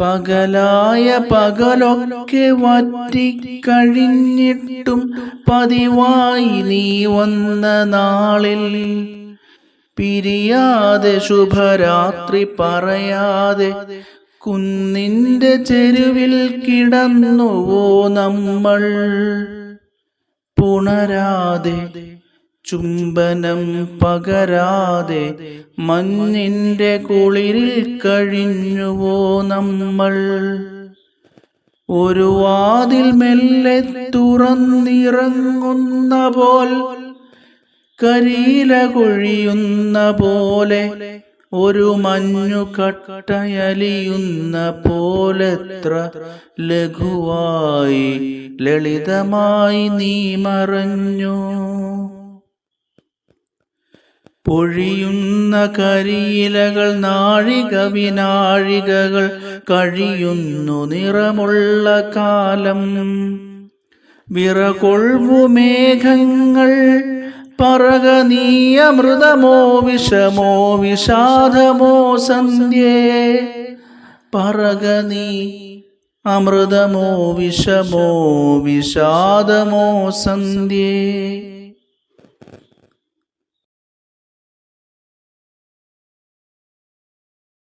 പകലായ പകലൊക്കെ വറ്റിക്കഴിഞ്ഞിട്ടും പതിവായി നീ വന്ന നാളിൽ. പിരിയാതെ ശുഭരാത്രി പറയാതെ കുന്നിന്റെ ചെരുവിൽ കിടന്നുവോ നമ്മൾ? പുണരാതെ ചുംബനം പകരാതെ മഞ്ഞിന്റെ കുളിരിൽ കഴിഞ്ഞുവോ നമ്മൾ? ഒരു വാതിൽ മെല്ലെ തുറന്നിറങ്ങുന്ന പോൽ കരീല കൊഴിയുന്ന പോലെ ഒരു മഞ്ഞു കട്ടയലിയുന്ന പോലെത്ര ലഘുവായി ലളിതമായി നീ മറഞ്ഞു. പൊഴിയുന്ന കരിയിലകൾ നാഴിക വിനാഴികകൾ കഴിയുന്നു നിറമുള്ള കാലം. വിറകൊഴു മേഘങ്ങൾ പറക നീ അമൃതമോ വിഷമോ വിഷാദമോ സന്ധ്യേ. പറക നീ അമൃതമോ വിഷമോ വിഷാദമോ സന്ധ്യേ.